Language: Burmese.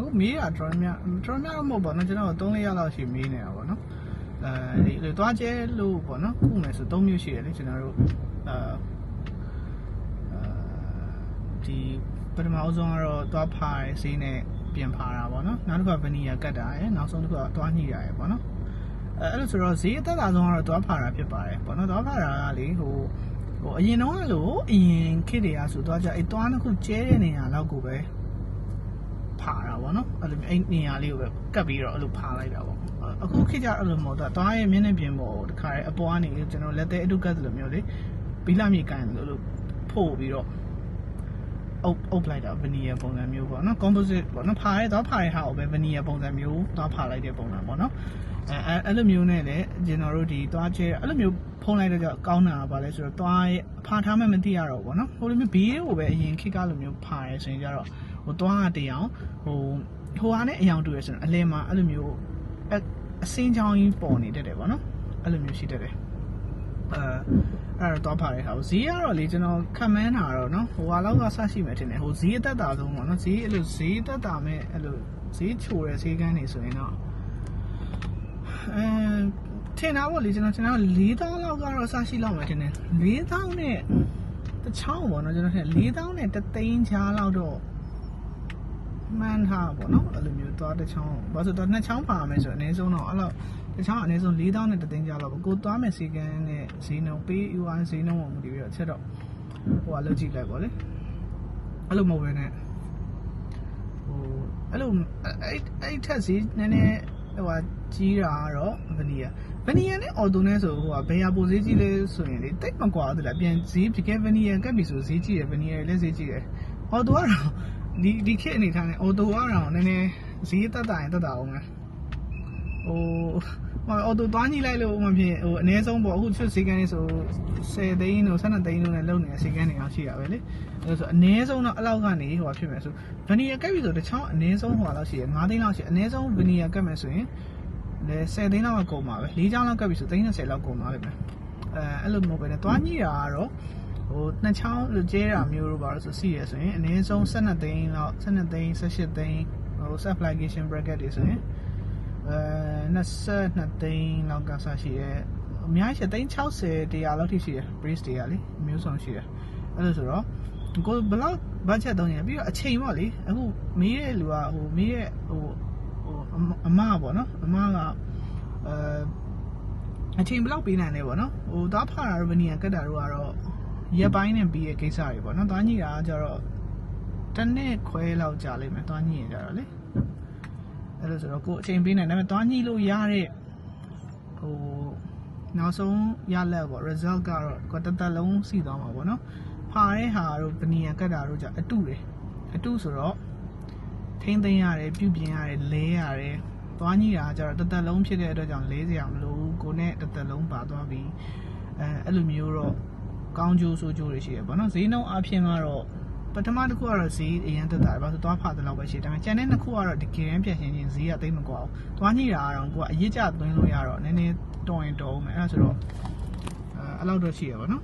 အခုမေးတာတော်တော်များတော်တော်များတော့မဟုတ်ပါဘူးကျွန်တော်3ရက်လောက်ရှိမေးနေတာပေါ့နော်အဲဒီလေသွားကျဲလို့ပေါ့နော်ခုမယ်ဆို3မျိုးရှိတယ်လေကျွန်တော်တို့အာဒီပထမအဆုံးကတော့သွားဖားရစေးနဲ့ပြင်ဖားတာပေါ့နော်နောက်တစ်ခါဗနီယာကတ်တာရယ်နောက်ဆုံးတစ်ခါသွားညှိတာရယ်ပေါ့နော်အဲအဲ့လိုဆိုတော့ဈေးအသက်သာဆုံးကတော့သွားဖားတာဖြစ်ပါတယ်ပေါ့နော်သွားဖားတာကလေဟိုဟိုအရင်တော့လို့အရင်ခေတ်တွေကဆိုသွားကြအဲသွားနှစ်ခုကျဲတဲ့နေရာလောက်ကိုပဲ ဖာတာပေါ့နော်အဲ့လိုအဲ့နေရာလေးကိုပဲကတ်ပြီးတော့အဲ့လိုဖာလိုက်တာပေါ့အခုခေတ်ကျအဲ့လိုမဟုတ်တော့သွားရဲ့မျက်နှာပြင်ပေါ်တခါရဲအပေါ်ကနေကျွန်တော်လက်သေးအတုကတ်လိုမျိုးလေဘီလာမြေကန်လို့လို့ဖို့ပြီးတော့အုပ်အုပ်လိုက်တာဗနီယာပုံစံမျိုးပေါ့နော် composite ပေါ့နော်ဖာရဲသွားဖာရဲဟာကိုပဲဗနီယာပုံစံမျိုးသွားဖာလိုက်တဲ့ပုံစံပေါ့နော်အဲအဲ့လိုမျိုးနဲ့လည်းကျွန်တော်တို့ဒီသွားချဲအဲ့လိုမျိုးဖုံးလိုက်တော့ကြောင့်ကောင်းတာပါလဲဆိုတော့သွားရဲ့ဖာထားမှမသိရတော့ဘူးပေါ့နော်ဟိုလိုမျိုးဘေးကိုပဲအရင်ခေတ်ကလိုမျိုးဖာရဲဆိုရင်ကြတော့ ဟိုသွားတရောင်ဟိုဟိုဟာနဲ့အယောင်တူရဆိုတော့အလင်းမှာအဲ့လိုမျိုးအအစင်းချောင်းကြီးပေါ်နေတတ်တယ်ပေါ့နော်အဲ့လိုမျိုးရှိတတ်တယ်အဲအဲ့တော့သွားဖားတဲ့ဟာကိုဈေးကတော့လေကျွန်တော်ခံမန်းတာတော့နော်ဟိုဟာလောက်ကဆရှိမယ်ထင်တယ်ဟိုဈေးအသက်တာဆုံးပေါ့နော်ဈေးအဲ့လိုဈေးအသက်တာမဲ့အဲ့လိုဈေးချိုတဲ့ဈေးကန်းနေဆိုရင်တော့အဲထင်တာပေါ့လေကျွန်တော်ထင်တာ4000လောက်ကတော့ဆရှိလောက်မယ်ထင်တယ်4000နဲ့တချောင်းပေါ့နော်ကျွန်တော်ထင်4000နဲ့တသိန်းချားလောက်တော့ မှန်းထားပါတော့အဲ့လိုမျိုးသွားတစ်ချောင်းဘာလို့ဆိုတော့နှစ်ချောင်းပါမယ်ဆိုတော့အနည်းဆုံးတော့အဲ့လောက်တစ်ချောင်းအနည်းဆုံး4000နဲ့တသိန်းကြတော့ကိုသွားမယ်စီကန်းနဲ့ဈေးနှုန်းပေး UI ဈေးနှုန်းကိုမူတည်ပြီးတော့ချက်တော့ဟိုကလောက်ကြည့်လိုက်ပါလေအဲ့လိုမဟုတ်ဘဲနဲ့ဟိုအဲ့လိုအဲ့အဲ့ထက်ဈေးနည်းနည်းဟိုဟာကြီးတာကတော့ဗနီယာဗနီယာနဲ့အော်တိုနဲ့ဆိုဟိုကဘယ်ဟာပိုဈေးကြီးလဲဆိုရင်လေတိတ်မကွာဘူးလားပြန်ဈေးပြကဲဗနီယာကပ်ပြီဆိုဈေးကြီးတယ်ဗနီယာလည်းဈေးကြီးတယ်အော်တိုကတော့ ဒီဒီခေတ်အနေထားနဲ့အော်တိုကတော့နည်းနည်းဈေးတက်တာရင်တက်တာအောင်မယ်ဟိုဟိုအော်တိုသွားညှိလိုက်လို့မှဖြစ်ဟိုအနည်းဆုံးပေါ့အခုချွတ်စီကန်းလေးဆို10သိန်းတို့12သိန်းတို့နဲ့လုံနေတဲ့စီကန်းတွေအောင်ရှိရပဲလေအဲဆိုအနည်းဆုံးတော့အလောက်ကနေဟိုဖြစ်မယ်ဆိုဗနီယာကက်ပြီဆိုတချောင်းအနည်းဆုံးဟိုလောက်ရှိရ9သိန်းလောက်ရှိအနည်းဆုံးဗနီယာကက်မယ်ဆိုရင်လေ10သိန်းလောက်ကကုန်ပါပဲ၄ချောင်းလောက်ကက်ပြီဆို30လောက်ကုန်ပါလိမ့်မယ်အဲအဲ့လိုမျိုးပဲねသွားညှိတာကတော့ ဟိုနှစ်ချောင်းလိုကျဲတာမျိုးတို့ပါလို့ဆိုစီရဆိုရင်အနည်းဆုံး12သိန်းလောက်12သိန်း18သိန်းဟို application bracket တွေဆိုရင်အဲ22သိန်းလောက်ကစားရှိရဲအများကြီးသိန်း60တရားလောက်ထိရှိတယ် brace တွေကလေမျိုးစုံရှိတယ်အဲ့လိုဆိုတော့ကိုဘလောက် budget တုံးရင်ပြီးတော့အချိန်ပေါ့လေအခုမေးတဲ့လူကဟိုမေးတဲ့ဟိုဟိုအမပေါ့နော်အမကအဲအချိန်ဘလောက်ပေးနိုင်လဲပေါ့နော်ဟိုသွားဖာတာတို့ဗနီယာကတ်တာတို့ကတော့ ရက်ပိုင်းနဲ့ပြီးရဲ့ကိစ္စတွေပေါ့နော်။သွားညိတာကကြတော့တစ်နှစ်ခွဲလောက်ကြာလိမ့်မယ်သွားညိရကြတော့လေ။အဲ့လိုဆိုတော့ကိုယ်အချိန်ပေးနိုင်တယ်ဒါပေမဲ့သွားညိလို့ရတဲ့ဟိုနောက်ဆုံးရလက်ပေါ့ result ကတော့ကိုယ်တစ်သက်လုံးစီသွားမှာပေါ့နော်။ဖာတဲ့ဟာတို့ဗနီယာကတ်တာတို့じゃအတုတယ်။အတုဆိုတော့ထိမ့်သိမ်းရတယ်ပြုပြင်ရတယ်လဲရတယ်သွားညိတာကကြတော့တစ်သက်လုံးဖြစ်တဲ့အတွက်ကြောင့်လဲစရာမလိုဘူးကိုနဲ့တစ်သက်လုံးပါသွားပြီးအဲအဲ့လိုမျိုးတော့ ကောင်းကျိုးဆိုးကျိုးတွေရှိရပါတော့ဈေးနှုန်းအပြင်ကတော့ပထမတစ်ခုကတော့ဈေးအရင်တက်တာပဲဆိုတော့သွားဖာတဲ့လောက်ပဲရှိတယ်ဒါပေမဲ့ကျန်တဲ့နှစ်ခုကတော့ဒီကရင်ပြည့်ရှင်ချင်းဈေးကသိမ့်မကွာဘူးသွားညိတာကတော့ကိုကအရေးကြသွင်းလို့ရတော့နည်းနည်းတော်ရင်တော်အောင်မယ်အဲ့ဒါဆိုတော့အဲအဲ့လောက်တော့ရှိရပါတော့